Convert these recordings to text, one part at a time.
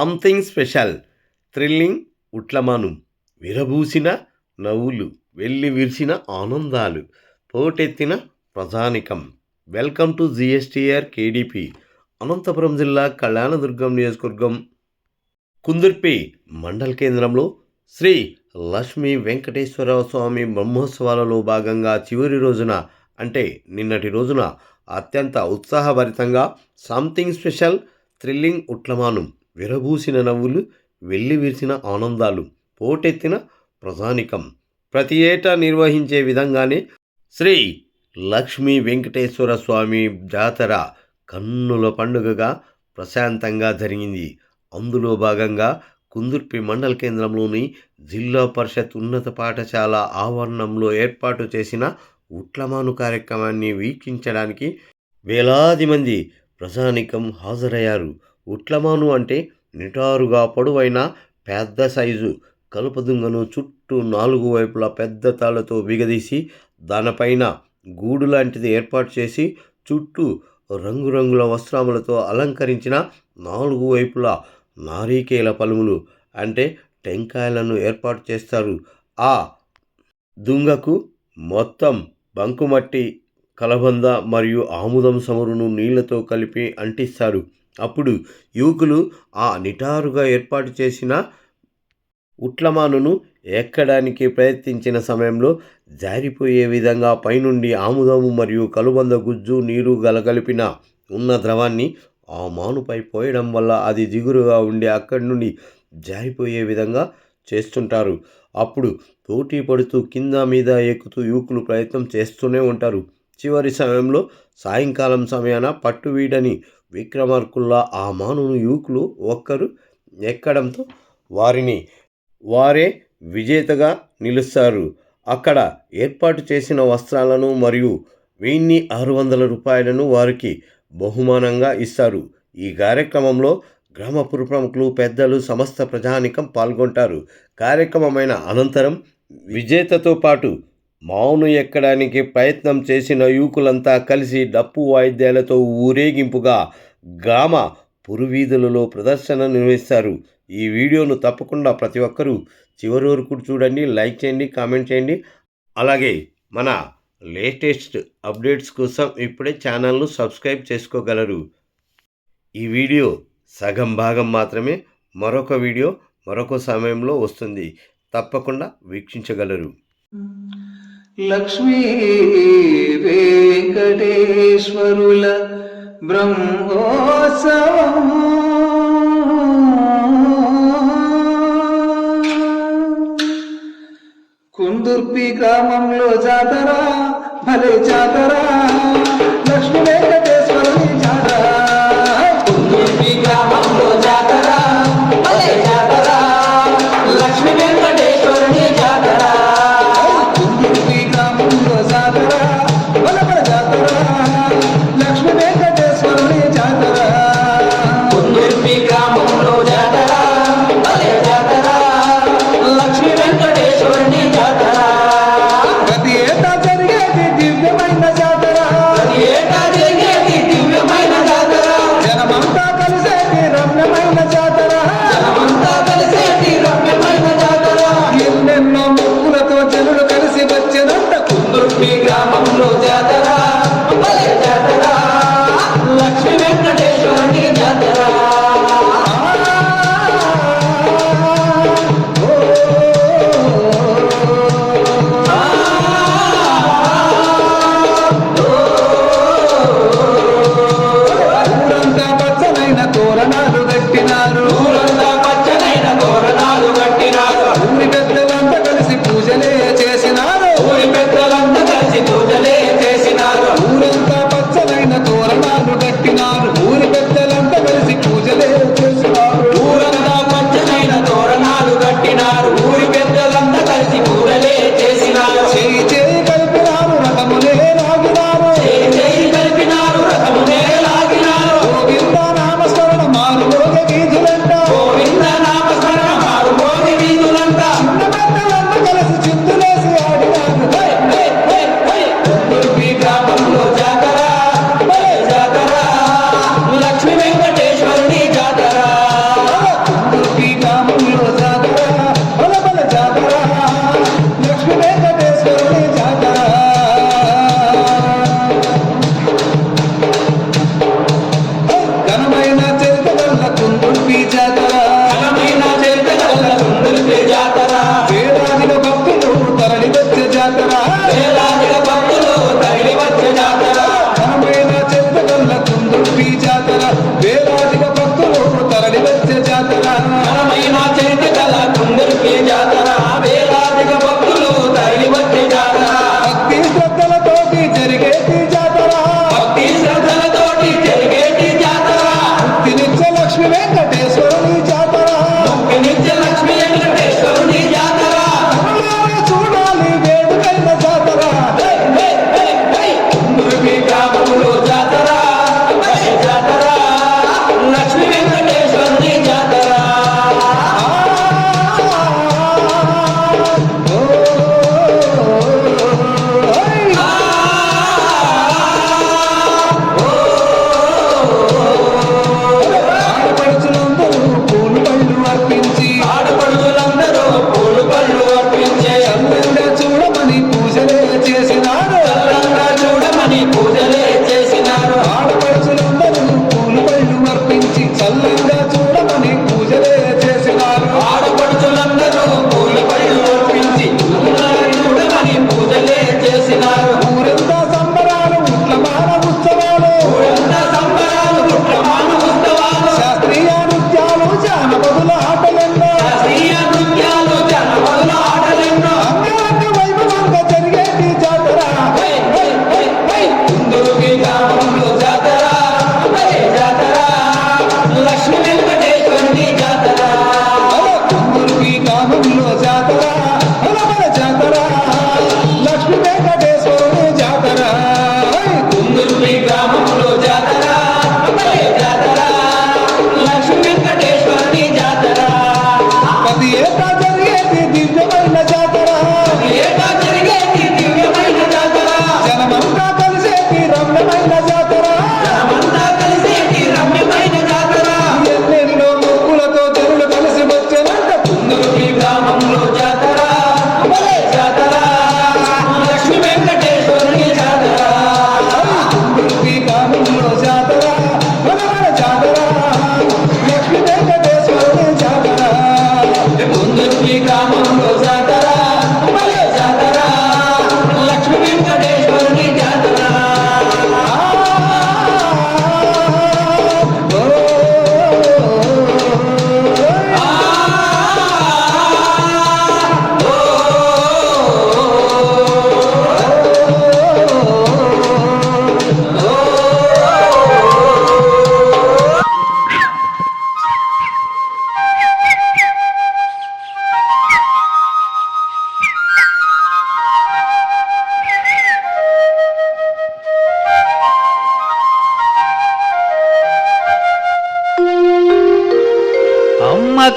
Something special. Thrilling ఉట్లమాను. విరబూసిన నవ్వులు వెళ్ళి విరిసిన ఆనందాలు. పోటెత్తిన ప్రజానికం. Welcome to GSTR KDP. Anantapuram జిల్లా కళ్యాణదుర్గం నియోజకవర్గం కుందుర్పి మండల కేంద్రంలో శ్రీ లక్ష్మీ వెంకటేశ్వర స్వామి బ్రహ్మోత్సవాలలో భాగంగా చివరి రోజున అంటే నిన్నటి రోజున అత్యంత ఉత్సాహభరితంగా సంథింగ్ స్పెషల్ థ్రిల్లింగ్ ఉట్లమానం. విరబూసిన నవ్వులు వెళ్ళివిరిసిన ఆనందాలు పోటెత్తిన ప్రజానికం. ప్రతి ఏటా నిర్వహించే విధంగానే శ్రీ లక్ష్మీ వెంకటేశ్వర స్వామి జాతర కన్నుల పండుగగా ప్రశాంతంగా జరిగింది. అందులో భాగంగా కుందుర్పి మండల కేంద్రంలోని జిల్లా పరిషత్ ఉన్నత పాఠశాల ఆవరణంలో ఏర్పాటు చేసిన ఉట్లమాను కార్యక్రమాన్ని వీక్షించడానికి వేలాది మంది ప్రజానికం హాజరయ్యారు. ఉట్లమాను అంటే నిటారుగా పొడవైన పెద్ద సైజు. కలుపదుంగను చుట్టూ నాలుగు వైపులా పెద్ద తాళ్ళతో బిగదీసి దానిపైన గూడు లాంటిది ఏర్పాటు చేసి చుట్టూ రంగురంగుల వస్త్రములతో అలంకరించిన నాలుగు వైపులా నారీకేల పలుములు అంటే టెంకాయలను ఏర్పాటు చేస్తారు. ఆ దుంగకు మొత్తం బంకుమట్టి కలబంద మరియు ఆముదం సమురును నీళ్ళతో కలిపి అంటిస్తారు. అప్పుడు యువకులు ఆ నిటారుగా ఏర్పాటు చేసిన ఉట్లమానును ఎక్కడానికి ప్రయత్నించిన సమయంలో జారిపోయే విధంగా పైనుండి ఆముదము మరియు కలుబంద గుజ్జు నీరు గలగలిపిన ఉన్న ద్రవాన్ని ఆ మానుపై పోయడం వల్ల అది జిగురుగా ఉండి అక్కడి నుండి జారిపోయే విధంగా చేస్తుంటారు. అప్పుడు పోటీ పడుతూ కింద మీద ఎక్కుతూ యువకులు ప్రయత్నం చేస్తూనే ఉంటారు. చివరి సమయంలో సాయంకాలం సమయాన పట్టు వీడని విక్రమార్కుల్లా ఆ మానును యువకులు ఒక్కరు ఎక్కడంతో వారిని వారే విజేతగా నిలుస్తారు. అక్కడ ఏర్పాటు చేసిన వస్త్రాలను మరియు వెయ్యి ఆరు వందల రూపాయలను వారికి బహుమానంగా ఇస్తారు. ఈ కార్యక్రమంలో గ్రామ ప్రముఖులు పెద్దలు సమస్త ప్రజానికం పాల్గొంటారు. కార్యక్రమమైన అనంతరం విజేతతో పాటు మౌను ఎక్కడానికి ప్రయత్నం చేసిన యువకులంతా కలిసి డప్పు వాయిద్యాలతో ఊరేగింపుగా గ్రామ పురువీధులలో ప్రదర్శన నిర్వహిస్తారు. ఈ వీడియోను తప్పకుండా ప్రతి ఒక్కరూ చివరి వరకు చూడండి లైక్ చేయండి కామెంట్ చేయండి. అలాగే మన లేటెస్ట్ అప్డేట్స్ కోసం ఇప్పుడే ఛానల్ను సబ్స్క్రైబ్ చేసుకోగలరు. ఈ వీడియో సగం భాగం మాత్రమే మరొక వీడియో మరొక సమయంలో వస్తుంది. తప్పకుండా వీక్షించగలరు. లక్ష్మీ వెంకటేశ్వరుల బ్రహ్మోత్సవం. కుందుర్పి గ్రామంలో జాతర భలే జాతర. లక్ష్మీ వెంకటేశ్వరుని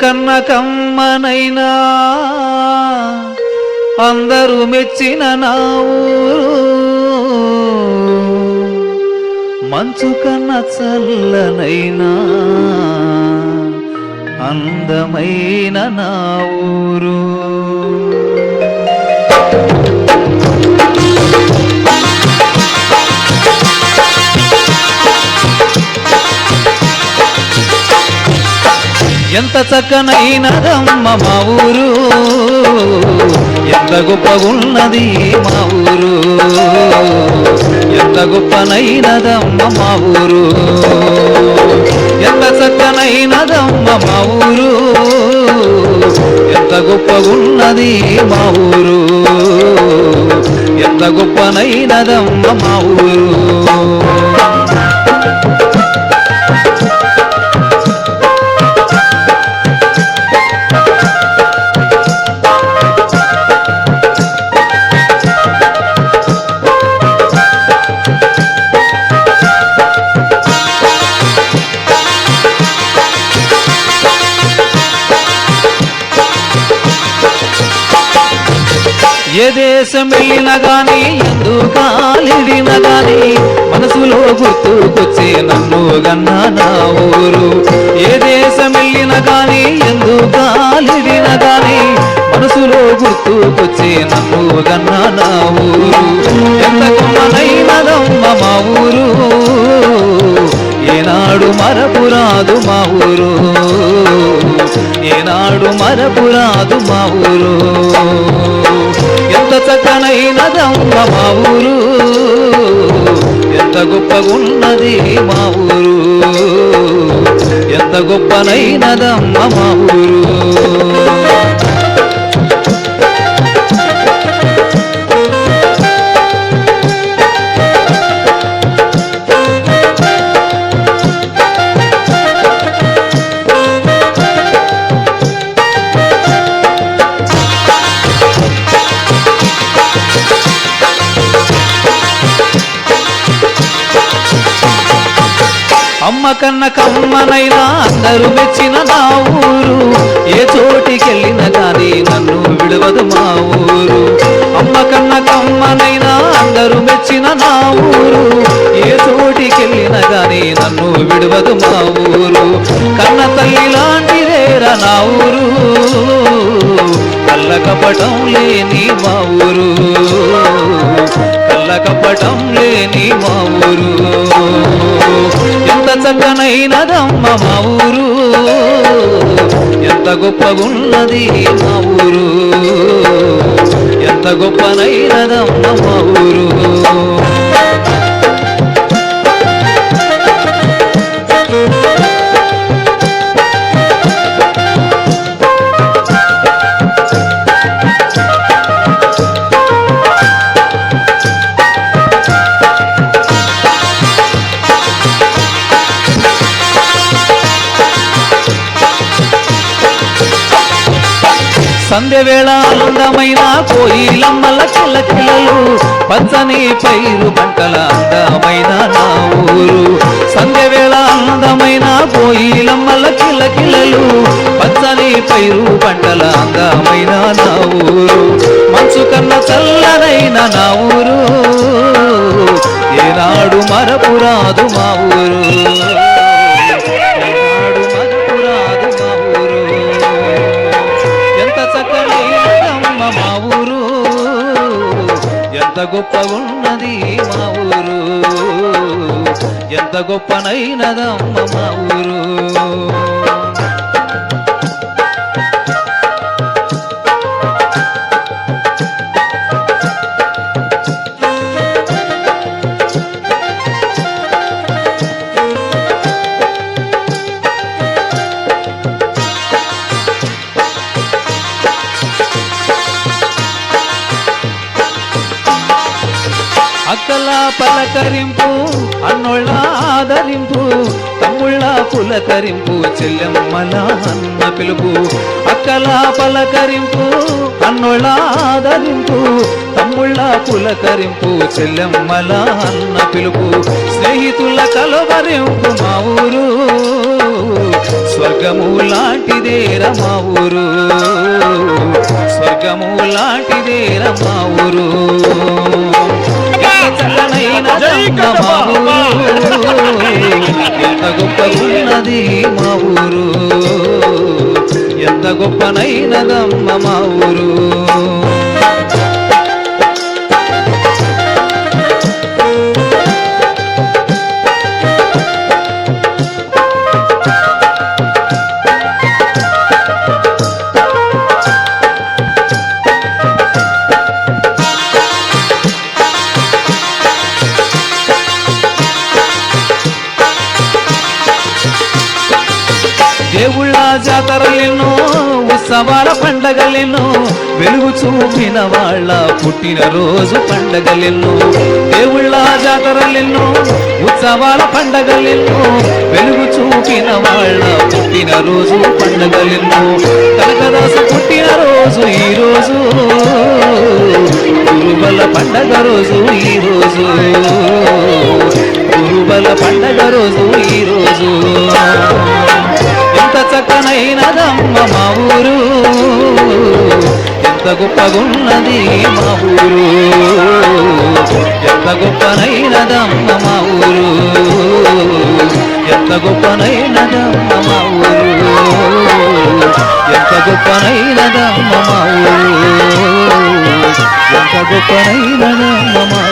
కన్న కమ్మనైనా అందరూ మెచ్చిన నా ఊరు. మంచు కన్న చల్లనైనా అందమైన నా ఊరు. ఎంత చక్కనైనదమ్మ మా ఊరు. ఎంత గొప్పగున్నది మా ఊరు. ఎంత గొప్పనైనదమ్మ మా ఊరు. ఎంత చక్కనైనదమ్మ మా ఊరు. ఎంత గొప్పగున్నది మా ఊరు. ఎంత గొప్పనైనదమ్మ మా ఊరు. దేశం వెళ్ళినా గాని ఎందు కాలిడిన గాని మనసులో గుర్తుకొచ్చే నన్ను గన్నా నా ఊరు. ఏ దేశం వెళ్ళినా గాని ఎందు కాలిడిన గాని మనసులో గుర్తుకొచ్చే నన్ను గన్నా నా ఊరు. ఎంత కొమ్మనైనదమ్మ మా ఊరు. ఏనాడు మరపురాదు మా ఊరు. ఏనాడు మరపురాదు మా ఊరు. ఎంత చక్కనైనదమ్మ మా ఊరు. ఎంత గొప్పగున్నది మా ఊరు. ఎంత గొప్పనైనదమ్మ మా ఊరు. అమ్మ కన్న కమ్మనైనా అందరూ మెచ్చిన నా ఊరు. ఏ చోటికెళ్ళిన కానీ నన్ను విడవదు మా ఊరు. అమ్మ కన్న కమ్మనైనా అందరూ మెచ్చిన నా ఊరు. ఏ చోటికెళ్ళిన కానీ నన్ను విడవదు మా ఊరు. కన్న తల్లి లాంటిదేరా నా ఊరు. కల్లకపటం లేని మా ఊరు. కల్లకపటం లేని మా ఊరు. చక్కనైనదమ్మ మా ఊరు. ఎంత గొప్పగున్నది మా ఊరు. ఎంత గొప్పనైనదమ్మ మా ఊరు. సంధ్య వేళ అందమైన కోయిలమ్మల చిల్లకిలలు పచ్చని పైరు పంటల అందమైన నా ఊరు. సంధ్య వేళ అందమైన కోయిలమ్మల చిల్లకిలలు పచ్చని పైరు పంటల అందమైన నా ఊరు. మంచు కన్న చల్లనైన నా ఊరు. ఏనాడు మరపురాదు మా ఊరు. గొప్పగున్నది మా ఊరు. ఎంత గొప్పనైనదమ్మ మా ఊరు. పలకరింపు అన్నోళ్ళ ఆదరింపు తమ్ముళ్ళ పులకరింపు చెల్లెమ్మల అన్న పిలుపు అక్కల పలకరింపు అన్నోళ్ళ ఆదరింపు తమ్ముళ్ళ పులకరింపు చెల్లెమ్మల అన్న పిలుపు స్నేహితుల కలవరింపు మా ఊరు స్వర్గము లాంటిదేర మా ఊరు స్వర్గము లాంటిదేర మా ఊరు. ఊరు ఎంత గొప్పగున్నది మా ఊరు. ఎంత గొప్పనైనదమ్మ మా ఊరు. పండగలెన్నో వెలుగు చూపిన వాళ్ళ పుట్టిన రోజు పండగలెన్నో దేవుళ్ళ జాతరలెన్నో ఉత్సవాల పండగలెన్నో వెలుగు చూపిన వాళ్ళ పుట్టిన రోజు పండగలెన్నో కనకదాసు పుట్టిన రోజు ఈ రోజు గురుబల పండగ రోజు ఈ రోజు గురుబల పండగ రోజు ఈ రోజు. ఎంత చక్కనైనదమ్మ మా ఊరు? ఎంత గొప్పగున్నది మా ఊరు? ఎంత గొప్పనైనదమ్మ మా ఊరు? ఎంత గొప్పనైనదమ్మ మా ఊరు? ఎంత గొప్పనైనదమ్మ మా ఊరు? ఎంత గొప్పనైనదమ్మ మా